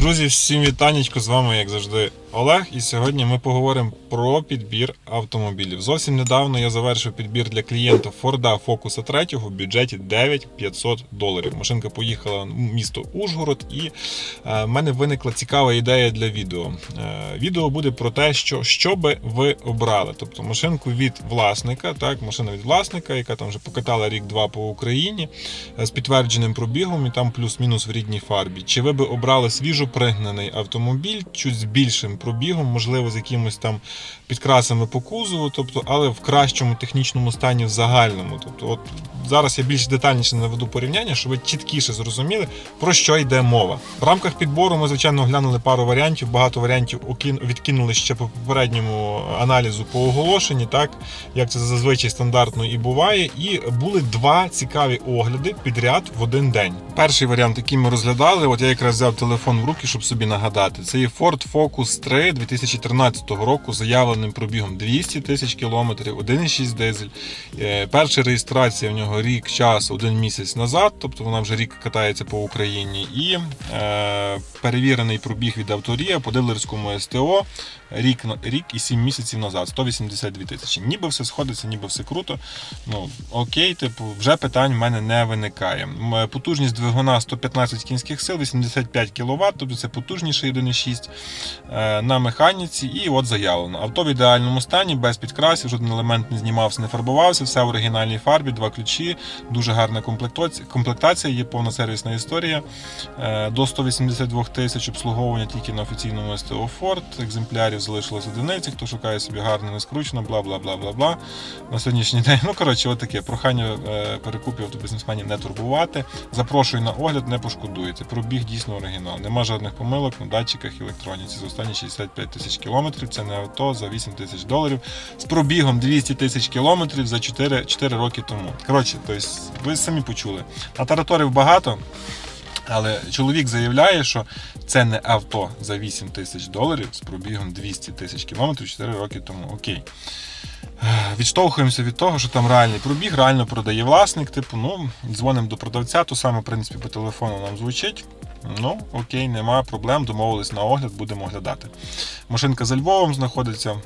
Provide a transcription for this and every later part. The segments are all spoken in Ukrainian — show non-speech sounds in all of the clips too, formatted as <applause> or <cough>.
Друзі, всім вітанечко, з вами, як завжди, Олег. І сьогодні ми поговоримо про підбір автомобілів. Зовсім недавно я завершив підбір для клієнта Ford Focus 3 в бюджеті 9500 доларів. Машинка поїхала в місто Ужгород, і е, в мене виникла цікава ідея для відео. Е, відео буде про те, що, що би ви обрали. Тобто машинку від власника, так, машина від власника, яка там вже покатала рік-два по Україні е, з підтвердженим пробігом і там плюс-мінус в рідній фарбі. Чи ви би обрали свіжо пригнаний автомобіль, чуть з більшим пробігом, можливо, з якимось там підкрасами по кузову, тобто, але в кращому технічному стані в загальному. Тобто, от зараз я більш детальніше наведу порівняння, щоб ви чіткіше зрозуміли, про що йде мова. В рамках підбору ми, звичайно, оглянули пару варіантів. Багато варіантів відкинули ще по попередньому аналізу по оголошенні, так як це зазвичай стандартно і буває. І були два цікаві огляди підряд в один день. Перший варіант, який ми розглядали, от я якраз взяв телефон в руки, щоб собі нагадати. Це є Ford Focus 3 2013 року заявленим пробігом 200 тисяч кілометрів, 1,6 дизель. Е, Перша реєстрація в нього рік час, один місяць назад, тобто вона вже рік катається по Україні. І е, перевірений пробіг від авторія по дилерському СТО рік, рік і 7 місяців назад, 182 тисячі. Ніби все сходиться, ніби все круто. Ну, окей, типу, вже питань в мене не виникає. Потужність двигуна 115 кінських сил, 85 кВт, тобто це потужніший 1,6 е, на механіці. І от заявлено. Авто в ідеальному стані, без підкрасів, жоден елемент не знімався, не фарбувався, все в оригінальній фарбі, два ключі, дуже гарна комплектація, є повна сервісна історія. Е, До 182 тисяч обслуговування тільки на офіційному СТО Ford. Екземплярів залишилось одиниці, хто шукає собі гарне, не скручено, бла бла бла бла бла. На сьогоднішній день, ну коротше, от таке прохання е, перекупів автобізнесменів не турбувати. Запрошую на огляд, не пошкодуєте. Пробіг дійсно оригінал. Нема жодних помилок на датчиках електроніці. За останні 65 тисяч кілометрів. Це не авто за 8 тисяч доларів. З пробігом 200 тисяч кілометрів за 4, 4 роки тому. Коротше, тобто, ви самі почули. Тараторів багато. Але чоловік заявляє, що це не авто за 8 тисяч доларів з пробігом 200 тисяч кілометрів 4 роки тому. Окей. Е, Відштовхуємося від того, що там реальний пробіг, реально продає власник. Типу, ну, дзвонимо до продавця, то саме, в принципі, по телефону нам звучить. Ну, окей, нема проблем, домовились на огляд, будемо оглядати. Машинка за Львовом знаходиться.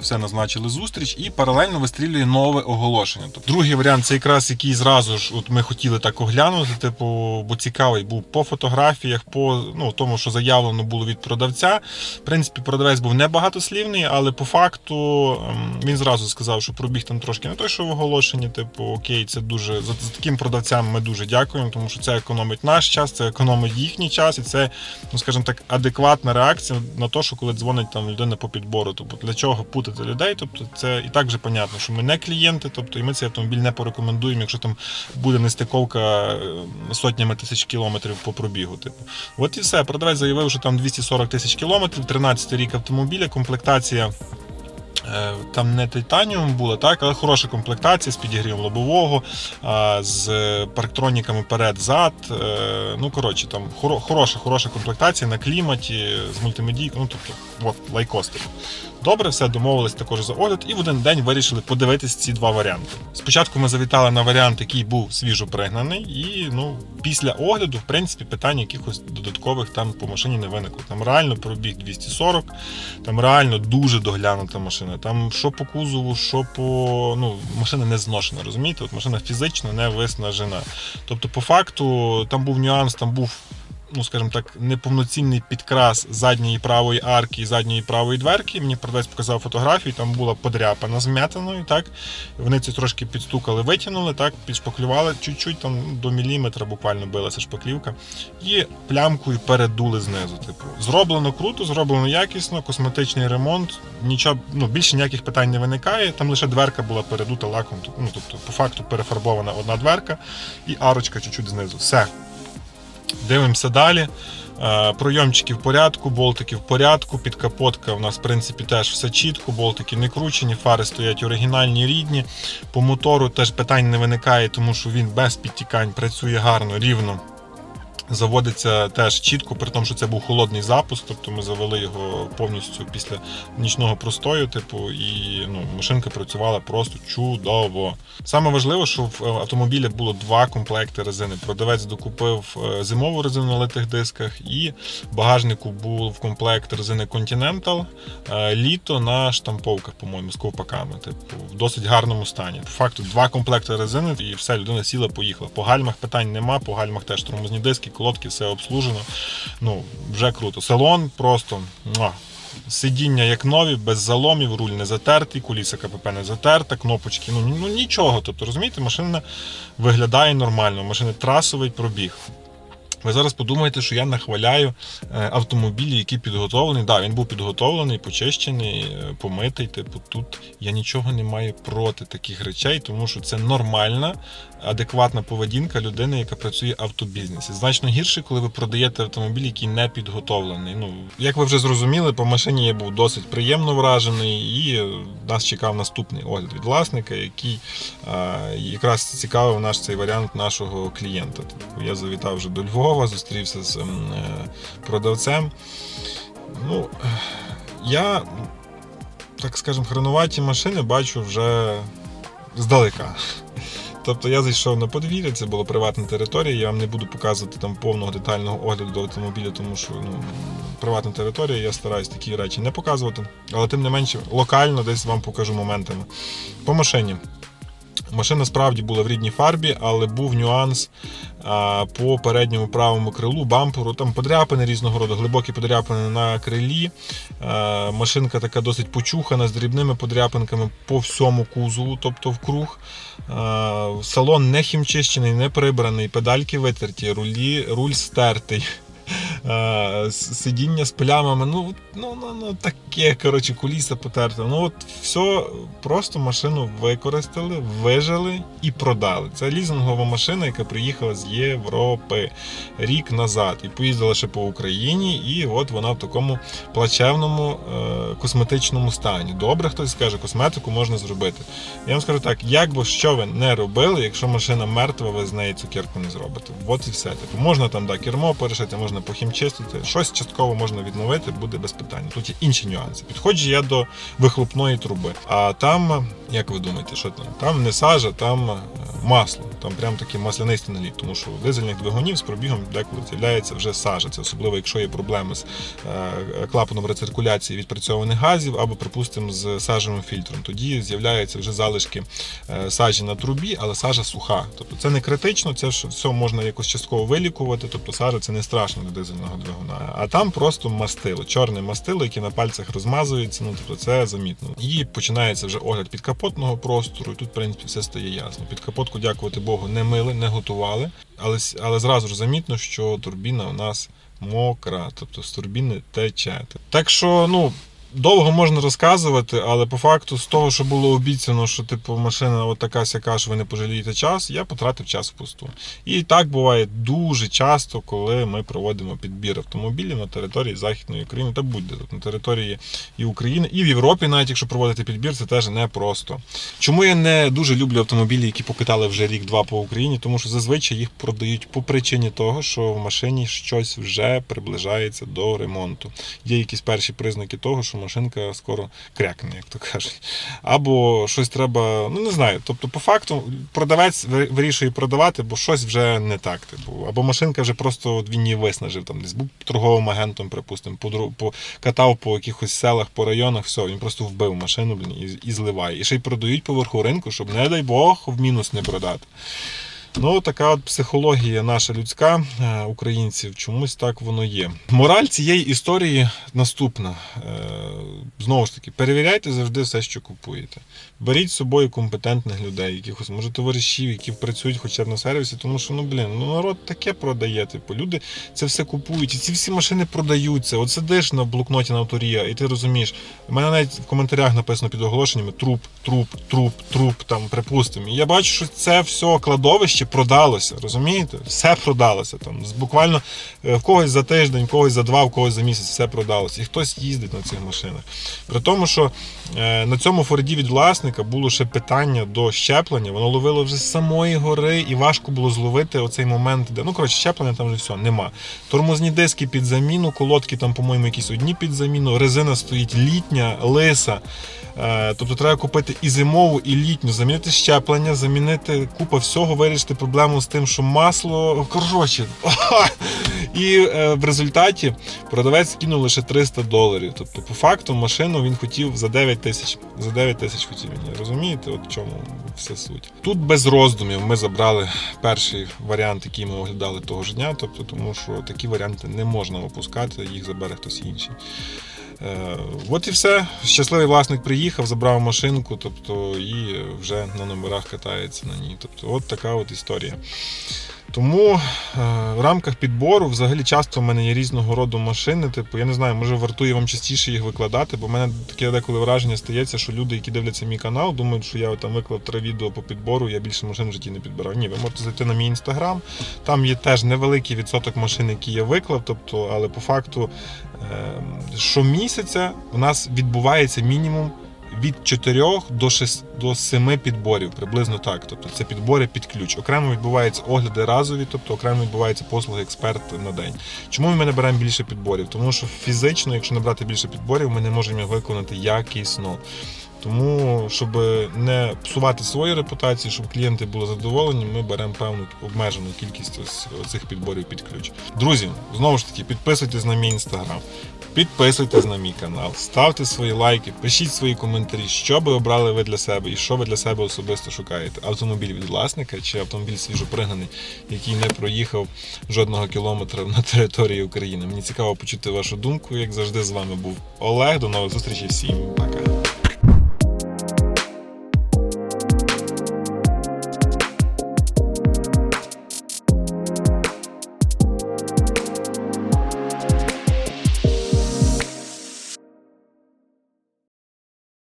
Все назначили зустріч і паралельно вистрілює нове оголошення. Тобто другий варіант це якраз який зразу ж от ми хотіли так оглянути, типу, бо цікавий був по фотографіях, по ну, тому, що заявлено було від продавця. В принципі, продавець був небагатослівний, але по факту ем, він зразу сказав, що пробіг там трошки не той, що в оголошенні. Типу, окей, це дуже за таким продавцям ми дуже дякуємо, тому що це економить наш час, це економить їхній час, і це, ну скажімо так, адекватна реакція на те, що коли дзвонить там людина по підбору. Тобто для чого путати людей? Тобто це і так же понятно, що ми не клієнти, тобто і ми цей автомобіль не порекомендуємо, якщо там буде нестиковка е, сотнями тисяч кілометрів по пробігу. Типу, от і все. Продавець заявив, що там 240 тисяч кілометрів, 13 рік автомобіля, комплектація. е, Там не титаніум було, так, але хороша комплектація з підігрівом лобового, з парктроніками перед-зад. е, Ну, коротше, там хороша, хороша комплектація на кліматі з мультимедійкою. Ну, тобто, от, лайкостер. Добре, все домовились також за огляд, і в один день вирішили подивитись ці два варіанти. Спочатку ми завітали на варіант, який був свіжо пригнаний, і ну після огляду, в принципі, питань якихось додаткових там по машині не виникло. Там реально пробіг 240, там реально дуже доглянута машина. Там що по кузову, що по ну машина не зношена, розумієте? От машина фізично не виснажена. Тобто, по факту, там був нюанс, там був ну скажімо так, неповноцінний підкрас задньої правої арки і задньої правої дверки. Мені продавець показав фотографію, там була подряпана зм'ятиною, так. Вони це трошки підстукали, витягнули, так, підшпаклювали чуть-чуть, там до міліметра буквально билася шпаклівка. І плямкою передули знизу. Типу, зроблено круто, зроблено якісно, косметичний ремонт. Нічого, ну, більше ніяких питань не виникає. Там лише дверка була передута лаком. Ну, тобто, по факту перефарбована одна дверка і арочка чуть-чуть знизу. Все. Дивимося далі. Е, Пройомчики в порядку, болтики в порядку, підкапотка у нас в принципі теж все чітко, болтики не кручені, фари стоять оригінальні, рідні. По мотору теж питань не виникає, тому що він без підтікань працює гарно, рівно. Заводиться теж чітко, при тому, що це був холодний запуск, тобто ми завели його повністю після нічного простою, типу, і ну, машинка працювала просто чудово. Саме важливо, що в е, автомобілі було два комплекти резини. Продавець докупив е, зимову резину на литих дисках, і багажнику був комплект резини Continental, е, літо на штамповках, по-моєму, з ковпаками. Типу, в досить гарному стані. По факту два комплекти резини, і все, людина сіла, поїхала. По гальмах питань нема, по гальмах теж тормозні диски, колодки, все обслужено. Ну, вже круто. Салон просто. Сидіння як нові, без заломів, руль не затертий, куліса КПП не затерта, кнопочки, ну, ну нічого. Тобто, розумієте, машина виглядає нормально, машина трасовий пробіг. Ви зараз подумаєте, що я нахваляю е, автомобілі, які підготовлені. Так, да, він був підготовлений, почищений, е, помитий. Типу, тут я нічого не маю проти таких речей, тому що це нормальна, адекватна поведінка людини, яка працює в автобізнесі. Значно гірше, коли ви продаєте автомобіль, який не підготовлений. Ну, як ви вже зрозуміли, по машині я був досить приємно вражений, і е, нас чекав наступний огляд від власника, який якраз цікавив наш цей варіант нашого клієнта. Тобто я завітав вже до Львова, зустрівся з ем, е, продавцем. Ну, я, так скажемо, хронуваті машини бачу вже здалека. Тобто я зайшов на подвір'я, це була приватна територія. Я вам не буду показувати там повного детального огляду до автомобіля, тому що ну, приватна територія, я стараюсь такі речі не показувати. Але тим не менше, локально десь вам покажу моментами. По машині. Машина справді була в рідній фарбі, але був нюанс по передньому правому крилу, бамперу. Там подряпини різного роду, глибокі подряпини на крилі. Машинка така досить почухана з дрібними подряпинками по всьому кузову, тобто в круг. А, салон не хімчищений, не прибраний, педальки витерті, рулі, руль стертий. Е, сидіння з плямами, ну, ну, ну, ну таке, коротше, куліса потерта. Ну от все, просто машину використали, вижили і продали. Це лізингова машина, яка приїхала з Європи рік назад і поїздила ще по Україні, і от вона в такому плачевному е, косметичному стані. Добре, хтось скаже, косметику можна зробити. Я вам скажу так, як би що ви не робили, якщо машина мертва, ви з неї цукерку не зробите. От і все. Типу, можна там да, кермо перешити, можна похімчистити, щось частково можна відновити, буде без питань. Тут є інші нюанси. Підходжу я до вихлопної труби. А там, як ви думаєте, що там? Там не сажа, там е, масло. Там прям такий маслянистий наліт, тому що дизельних двигунів з пробігом деколи з'являється вже сажа. Це особливо, якщо є проблеми з е, клапаном рециркуляції відпрацьованих газів або, припустимо, з сажевим фільтром. Тоді з'являються вже залишки е, сажі на трубі, але сажа суха. Тобто це не критично, це ж все можна якось частково вилікувати. Тобто сажа це не страшно для дизельного двигуна. А там просто мастило, чорне мастило, яке на пальцях розмазується. Ну тобто це замітно. І починається вже огляд підкапотного простору. І тут, в принципі, все стає ясно. Під капотку, дякувати Богу, не мили, не готували, але, але зразу ж замітно, що турбіна у нас мокра, тобто з турбіни тече. Так що, ну. Довго можна розказувати, але по факту з того, що було обіцяно, що типу машина от така сяка, що ви не пожалієте час, я потратив час впусту. І так буває дуже часто, коли ми проводимо підбір автомобілів на території Західної України та будь-де тут на території і України, і в Європі, навіть якщо проводити підбір, це теж непросто. Чому я не дуже люблю автомобілі, які покатали вже рік-два по Україні? Тому що зазвичай їх продають по причині того, що в машині щось вже приближається до ремонту. Є якісь перші признаки того, що машинка скоро крякне, як то кажуть. Або щось треба, ну не знаю. Тобто, по факту, продавець вирішує продавати, бо щось вже не так. Типу, або машинка вже просто от він її виснажив, там десь був торговим агентом, припустимо, по, катав по якихось селах, по районах, все, він просто вбив машину блін, і, і зливає. І ще й продають поверху ринку, щоб, не дай Бог, в мінус не продати. Ну, така от психологія наша людська е, українців, чомусь так воно є. Мораль цієї історії наступна. Е, Знову ж таки, перевіряйте завжди все, що купуєте. Беріть з собою компетентних людей, якихось, може, товаришів, які працюють хоча б на сервісі, тому що ну блін, ну народ таке продає. Типу, люди це все купують, і ці всі машини продаються. От сидиш на блокноті на авторія, і ти розумієш, у мене навіть в коментарях написано під оголошеннями труп, труп, труп, труп, там, припустимо. І я бачу, що це все кладовище коротше, продалося, розумієте? Все продалося. Там, буквально е, в когось за тиждень, в когось за два, в когось за місяць все продалося. І хтось їздить на цих машинах. При тому, що е, на цьому Форді від власника було ще питання до щеплення, воно ловило вже з самої гори, і важко було зловити оцей момент, де ну коротше, щеплення там вже все, нема. Тормозні диски під заміну, колодки там, по-моєму, якісь одні під заміну, резина стоїть літня, лиса. Е, Тобто треба купити і зимову, і літню, замінити щеплення, замінити купа всього, вирішити проблему з тим, що масло. Коротше. <laughs> І е, в результаті продавець кинув лише 300 доларів. Тобто, по факту, машину він хотів за 9 тисяч. За 9 тисяч хотів він. Розумієте, от в чому вся суть. Тут без роздумів ми забрали перший варіант, який ми оглядали того ж дня. Тобто, тому що такі варіанти не можна опускати, їх забере хтось інший. Е, От і все. Щасливий власник приїхав, забрав машинку, тобто і вже на номерах катається на ній. Тобто, от така от історія. Тому е, в рамках підбору взагалі часто в мене є різного роду машини. Типу, я не знаю, може вартує вам частіше їх викладати, бо в мене таке деколи враження стається, що люди, які дивляться мій канал, думають, що я там виклав три відео по підбору, я більше машин в житті не підбирав. Ні, ви можете зайти на мій інстаграм. Там є теж невеликий відсоток машин, які я виклав. Тобто, але по факту е, щомісяця у нас відбувається мінімум від 4 до 6 до 7 підборів, приблизно так. Тобто це підбори під ключ. Окремо відбуваються огляди разові, тобто окремо відбуваються послуги експерт на день. Чому ми не беремо більше підборів? Тому що фізично, якщо не брати більше підборів, ми не можемо їх виконати якісно. Тому, щоб не псувати свою репутацію, щоб клієнти були задоволені, ми беремо певну обмежену кількість ось цих підборів під ключ. Друзі, знову ж таки, підписуйтесь на мій інстаграм. Підписуйтесь на мій канал, ставте свої лайки, пишіть свої коментарі, що би обрали ви для себе і що ви для себе особисто шукаєте. Автомобіль від власника чи автомобіль свіжопригнаний, який не проїхав жодного кілометра на території України. Мені цікаво почути вашу думку. Як завжди, з вами був Олег. До нових зустрічей. Всім пока.